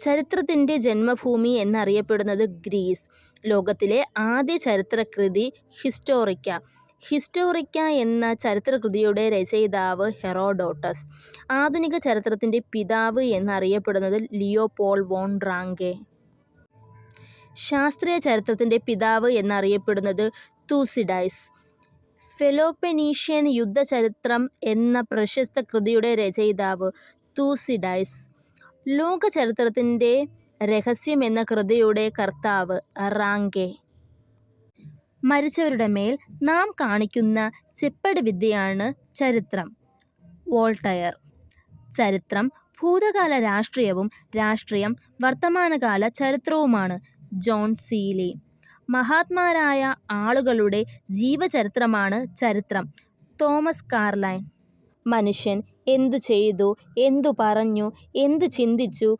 ചരിത്രത്തിന്റെ ജന്മഭൂമി എന്നറിയപ്പെടുന്നത് ഗ്രീസ്. ലോകത്തിലെ ആദ്യ ചരിത്രകൃതി ഹിസ്റ്റോറിക്ക. ഹിസ്റ്റോറിക്ക എന്ന ചരിത്രകൃതിയുടെ രചയിതാവ് ഹെറോഡോട്ടസ്. ആധുനിക ചരിത്രത്തിന്റെ പിതാവ് എന്നറിയപ്പെടുന്നത് ലിയോ പോൾ വോൺ റാങ്കെ. ശാസ്ത്രീയ ചരിത്രത്തിന്റെ പിതാവ് എന്നറിയപ്പെടുന്നത് തൂസിഡൈസ് ഫെലോപെനീഷ്യൻ യുദ്ധചരിത്രം എന്ന പ്രശസ്ത കൃതിയുടെ രചയിതാവ് തുസിഡൈഡ്സ്. ലോകചരിത്രത്തിന്റെ രഹസ്യം എന്ന കൃതിയുടെ കർത്താവ് റാങ്കെ. മരിച്ചവരുടെ മേൽ നാം കാണിക്കുന്ന ചെപ്പടി വിദ്യയാണ് ചരിത്രം. വോൾട്ടയർ. ചരിത്രം ഭൂതകാല രാഷ്ട്രീയവും രാഷ്ട്രീയം വർത്തമാനകാല ചരിത്രവുമാണ്. John Seeley. മഹാത്മാരായ ആളുകളുടെ ജീവചരിത്രമാണ് ചരിത്രം. തോമസ് കാർലൈൻ മനുഷ്യൻ എന്തു ചെയ്തു, എന്തു പറഞ്ഞു, എന്തു ചിന്തിച്ചു,